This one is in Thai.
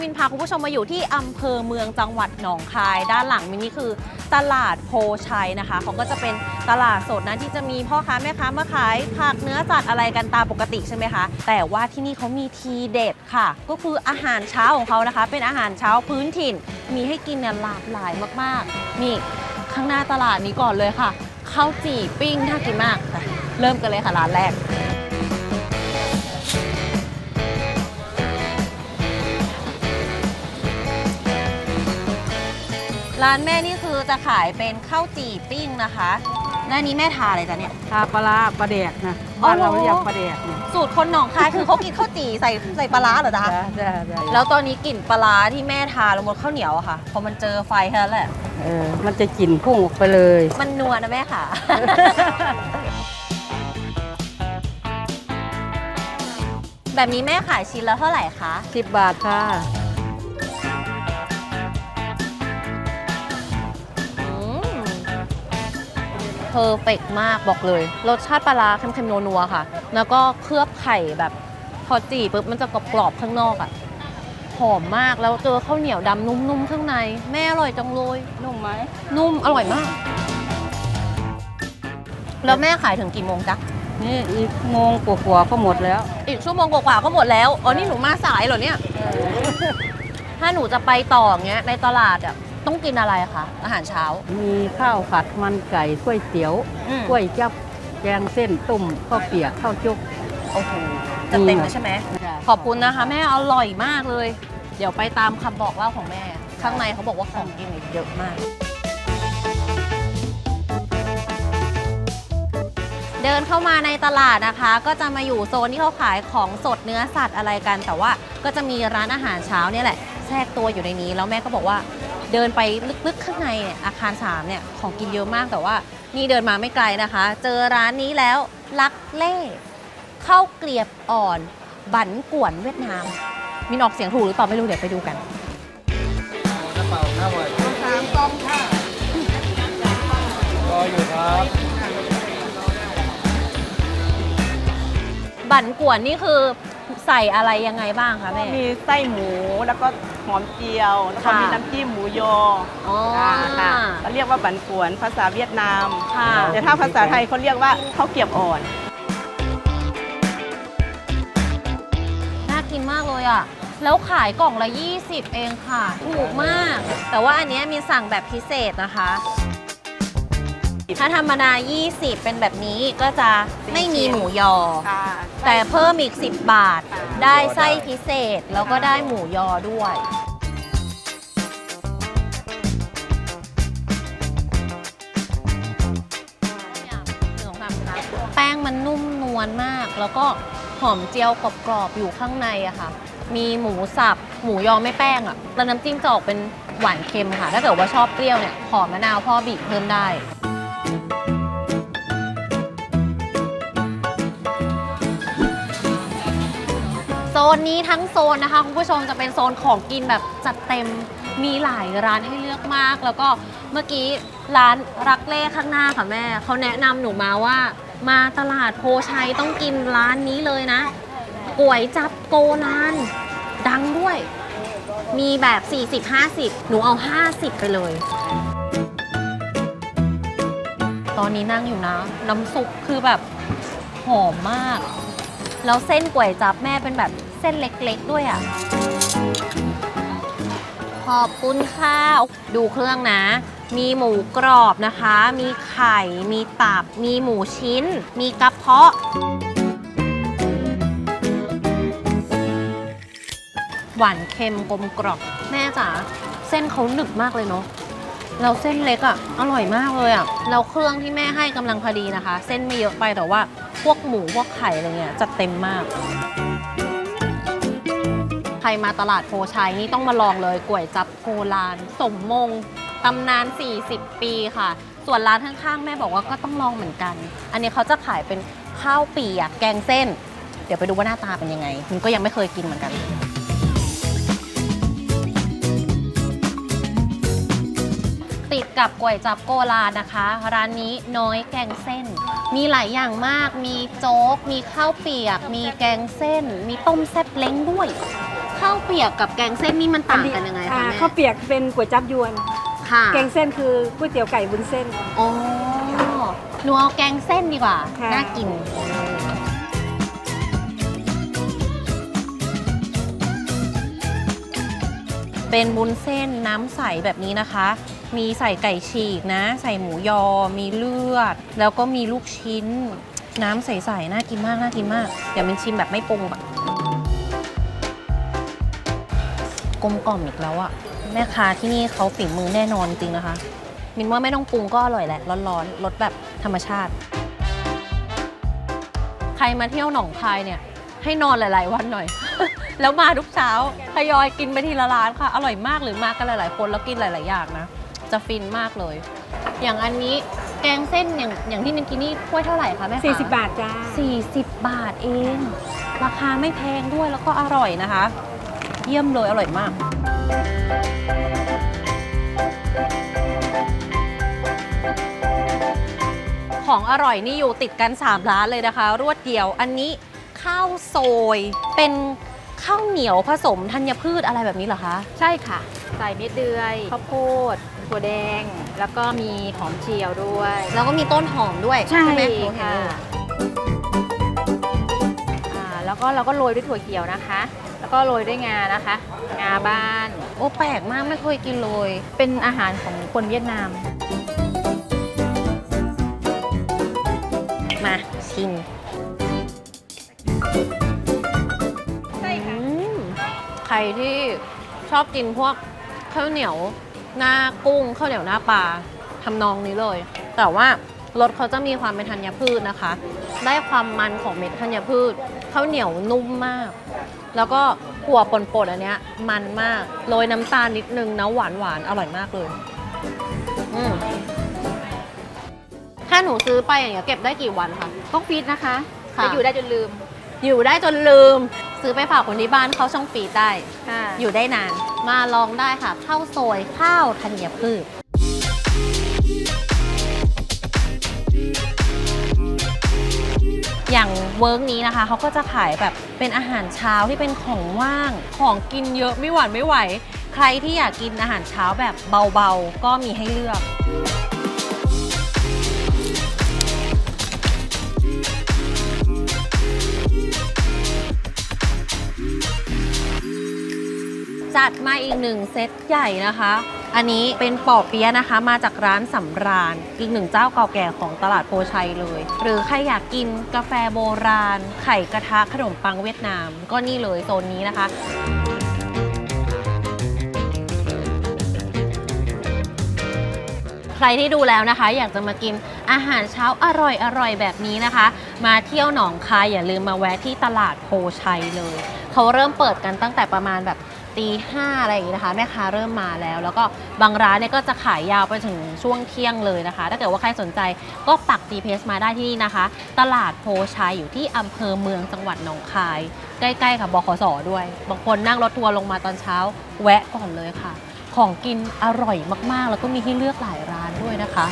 มินพาคุณผู้ชมมาอยู่ที่อำเภอเมืองจังหวัดหนองคาย ด้านหลังมินนี่คือตลาดโพชัยนะคะเขาก็จะเป็นตลาดสดนะที่จะมีพ่อค้าแม่ค้ามาขายผักเนื้อสัตว์อะไรกันตามปกติใช่ไหมคะ แต่ว่าที่นี่เขามีทีเด็ดค่ะ ก็คืออาหารเช้าของเขานะคะ เป็นอาหารเช้าพื้นถิ่น มีให้กินเนี่ยหลากหลายมากๆ นี่ข้างหน้าตลาดนี้ก่อนเลยค่ะข้าวจี่ปิ้งน่ากินมาก เริ่มกันเลยค่ะร้านแรก ร้านแม่นี่คือจะขายเป็นข้าวจี่ปิ้งนะคะ และอันนี้แม่ทาอะไรจ๊ะเนี่ย ทาปลาร้าปลาแดกนะอ๋อบ้านเราเรียกปลาแดกนะสูตรคนหนองคายคือเขากินข้าวจี่ใส่ใส่ปลาร้าเหรอจ๊ะ จ้าจ้าจ้าแล้วตอนนี้กลิ่นปลาร้าที่แม่ทาลงบนข้าวเหนียวอะค่ะ พอมันเจอไฟแค่นั้นแหละ เออมันจะกลิ่นพุ่งออกไปเลย มันนัวนะแม่ค่ะ แบบนี้แม่ขายชิ้นละเท่าไหร่คะ สิบบาทค่ะ เพอร์เฟกมากบอกเลย รสชาติปลาร้าเค็มๆนัวๆค่ะ แล้วก็เคลือบไข่แบบพอจีปุ๊บมันจะกรอบๆข้างนอกอะ่ะหอมมากแล้วเจอข้าวเหนียวดำนุ่มๆข้างใน แม่อร่อยจังเลยนุ่มไหมนุ่มอร่อยมาก แล้วแม่ขายถึงกี่โมงจ๊ะนี่อีกโมงกว่าๆก็หมดแล้ว อีกชั่วโมงกว่าๆก็หมดแล้วอ๋อนี่หนูมาสายเหรอเนี่ยถ้าหนูจะไปต่ออย่างเงี้ยในตลาดอะ ต้องกินอะไรคะอาหารเช้า มีข้าวผัดมันไก่ก๋วยเตี๋ยวอืม ก๋วยจับแกงเส้นตุ่มข้าวเปียกข้าวจุก โอ้โหจะเต็มเลยใช่ไหม ขอบคุณนะคะแม่อร่อยมากเลย เดี๋ยวไปตามคำบอกเล่าของแม่ ข้างในเขาบอกว่าของกินเยอะมาก เดินเข้ามาในตลาดนะคะ ก็จะมาอยู่โซนที่เขาขายของสดเนื้อสัตว์อะไรกัน แต่ว่าก็จะมีร้านอาหารเช้าเนี่ยแหละแทรกตัวอยู่ในนี้ แล้วแม่ก็บอกว่า เดินไปลึกๆข้างในเนี่ยอาคาร3เนี่ยของกินเยอะมากแต่ว่านี่เดินมาไม่ไกลนะคะ เจอร้านนี้แล้วลักเล่ข้าวเกลียบอ่อน บันกวนเวียดนาม มินออกเสียงถูกหรือเปล่าไม่รู้เดี๋ยวไปดูกันกระเป๋าหน้าไว้สามต้มค่ะรออยู่ครับบันกวนนี่คือใส่อะไรยังไงบ้างคะแม่ มีไส้หมูแล้วก็ หอมเจียว แล้วก็ค่ะมีน้ำจิ้มหมูยออ๋อค่ะค่ะเขาเรียกว่าบันกวนภาษาเวียดนาม ค่ะ แต่ถ้าภาษาไทยเขาเรียกว่าข้าวเกรียบอ่อน น่ากินมากเลยอะ แล้วขายกล่องละ 20 เองค่ะ ถูกมาก แต่ว่าอันเนี้ยมีสั่งแบบพิเศษนะคะ ถ้าธรรมดา 20 เป็นแบบนี้ก็จะไม่มีหมูยอ ค่ะแต่เพิ่มอีก 10 บาท ได้ไส้พิเศษแล้วก็ได้หมูยอด้วย แป้งมันนุ่มนวลมาก แล้วก็หอมเจียวกรอบๆอยู่ข้างในอะค่ะ มีหมูสับ หมูยอไม่แป้งอะแล้วน้ำจิ้มจะออกเป็นหวานเค็มค่ะ ถ้าเกิดว่าชอบเปรี้ยวเนี่ยหอมมะนาวพ่อบีบเพิ่มได้ โซนนี้ทั้งโซนนะคะคุณผู้ชมจะเป็นโซนของกินแบบจัดเต็มมีหลายร้านให้เลือกมาก แล้วก็เมื่อกี้ร้านรักเล่ข้างหน้าค่ะแม่เขาแนะนำหนูมาว่า มาตลาดโพชัยต้องกินร้านนี้เลยนะก๋วยจับโกนานดังด้วย มีแบบ 40-50 หนูเอา 50 ไปเลย ตอนนี้นั่งอยู่นะ น้ำซุปคือแบบหอมมาก แล้วเส้นก๋วยจับแม่เป็นแบบเส้นเล็กๆด้วยอะ ขอบคุณค่ะ ดูเครื่องนะ มีหมูกรอบนะคะ มีไข่ มีตับ มีหมูชิ้น มีกระเพาะ หวานเค็มกลมกรอบ แม่จ๋าเส้นเขาหนึบมากเลยเนาะ แล้วเส้นเล็กอะ่ะ อร่อยมากเลยอะ่ะแล้วเครื่องที่แม่ให้กำลังพอดีนะคะ เส้นไม่เยอะไปแต่ว่าพวกหมูพวกไข่อะไรเงี้ยจัดเต็มมาก ใครมาตลาดโพชัยนี่ต้องมาลองเลยก๋วยจับโกลานสมมงตำนาน 40 ปีค่ะ ส่วนร้านข้างๆ แม่บอกว่าก็ต้องลองเหมือนกัน อันนี้เขาจะขายเป็นข้าวเปียกแกงเส้น เดี๋ยวไปดูว่าหน้าตาเป็นยังไงมันก็ยังไม่เคยกินเหมือนกัน ติดกับก๋วยจับโกลานะคะ ร้านนี้น้อยแกงเส้น มีหลายอย่างมาก มีโจ๊ก มีข้าวเปียก มีแกงเส้น มีต้มแซ่บเล้งด้วย ข้าวเปียกกับแกงเส้นนี่มันต่างกันยังไงอ่าคะแม่ข้าวเปียกเป็นก๋วยจับยวน ค่ะแกงเส้นคือก๋วยเตี๋ยวไก่วุ้นเส้นโอ้หนูเอาแกงเส้นดีกว่า ค่ะ น่ากิน เป็นบุญเส้นน้ำใสแบบนี้นะคะ มีใส่ไก่ฉีกนะ ใส่หมูยอ มีเลือด แล้วก็มีลูกชิ้น น้ำใสๆ น่ากินมาก น่ากินมาก เดี๋ยวมินชิมแบบไม่ปรุงแบบกลมกล่อมอีกแล้วอะแม่ค้าที่นี่เขาฝีมือแน่นอนจริงนะคะ มินว่าไม่ต้องปรุงก็อร่อยแหละ ร้อนๆรสแบบธรรมชาติ ใครมาเที่ยวหนองคายเนี่ย ให้นอนหลาย ๆ วันหน่อย แล้วมาทุกเช้าทยอยกินไปทีละร้านค่ะ อร่อยมากหรือมากันหลาย ๆ คนแล้วกินหลาย ๆ อย่างนะ จะฟินมากเลย อย่างอันนี้แกงเส้นอย่างอย่างที่มินกินนี่ถ้วยเท่าไหร่คะแม่คะ40 บาทจ้า40 บาทเอง ราคาไม่แพงด้วยแล้วก็อร่อยนะคะ เยี่ยมเลยอร่อยมาก ของอร่อยนี่อยู่ติดกัน 3 ร้านเลยนะคะ รวดเดียวอันนี้ข้าวโซยเป็นข้าวเหนียวผสมธัญพืชอะไรแบบนี้เหรอคะ ใช่ค่ะ ใส่เม็ดเดือยข้าวโพด ถั่วแดง แล้วก็มีหอมเจียวด้วย แล้วก็มีต้นหอมด้วยใช่ไหมหนูเห็นค่ะอยู่อ่าแล้วก็เราก็โรยด้วยถั่วเขียวนะคะ แล้วก็โรยด้วยงานะคะ งาบ้าน โอ้แปลกมากไม่เคยกินเลย เป็นอาหารของคนเวียดนาม มาชิมใช่ค่ะ ใครที่ชอบกินพวกข้าวเหนียว หน้ากุ้งข้าวเหนียวหน้าปลาทำนองนี้เลย แต่ว่ารสเขาจะมีความเป็นธัญพืชนะคะ ได้ความมันของเม็ดธัญพืชข้าวเหนียวนุ่มมาก แล้วก็หัวป่นๆอันเนี้ย มันมากโรยน้ำตาลนิดนึงนะหวานหวานๆอร่อยมากเลยอืมถ้าหนูซื้อไปอย่างเงี้ยเก็บได้กี่วันคะต้องฟีดนะคะค่ะ จะอยู่ได้จนลืม อยู่ได้จนลืม ซื้อไปฝากคนที่บ้านเขาช่องฟีดได้ ค่ะ อยู่ได้นาน มาลองได้ค่ะข้าวซอยข้าวธัญพืชอย่างเวิร์กนี้นะคะเขาก็จะขายแบบเป็นอาหารเช้าที่เป็นของว่างของกินเยอะไม่หวานไม่ไหว ใครที่อยากกินอาหารเช้าแบบเบาๆ ก็มีให้เลือก จัดมาอีกหนึ่งเซตใหญ่นะคะ อันนี้เป็นปอเปี๊ยะนะคะ มาจากร้านสำราญ อีกหนึ่งเจ้าเก่าแก่ของตลาดโพชัยเลย หรือใครอยากกินกาแฟโบราณ ไข่กระทะขนมปังเวียดนาม ก็นี่เลยโซนนี้นะคะใครที่ดูแล้วนะคะ อยากจะมากินอาหารเช้าอร่อยอร่อยแบบนี้นะคะ มาเที่ยวหนองคายอย่าลืมมาแวะที่ตลาดโพชัยเลย เขาเริ่มเปิดกันตั้งแต่ประมาณแบบ ตีห้าอะไรอย่างนี้นะคะ แม่ค้าเริ่มมาแล้ว แล้วก็บางร้านเนี่ยก็จะขายยาวไปถึงช่วงเที่ยงเลยนะคะ ถ้าเกิดว่าใครสนใจก็ปัก GPS มาได้ที่นี่นะคะ ตลาดโพชัยอยู่ที่อำเภอเมืองจังหวัดหนองคาย ใกล้ๆกับบขสด้วย บางคนนั่งรถทัวร์ลงมาตอนเช้า แวะก่อนเลยค่ะ ของกินอร่อยมากๆ แล้วก็มีที่เลือกหลายร้านด้วยนะคะ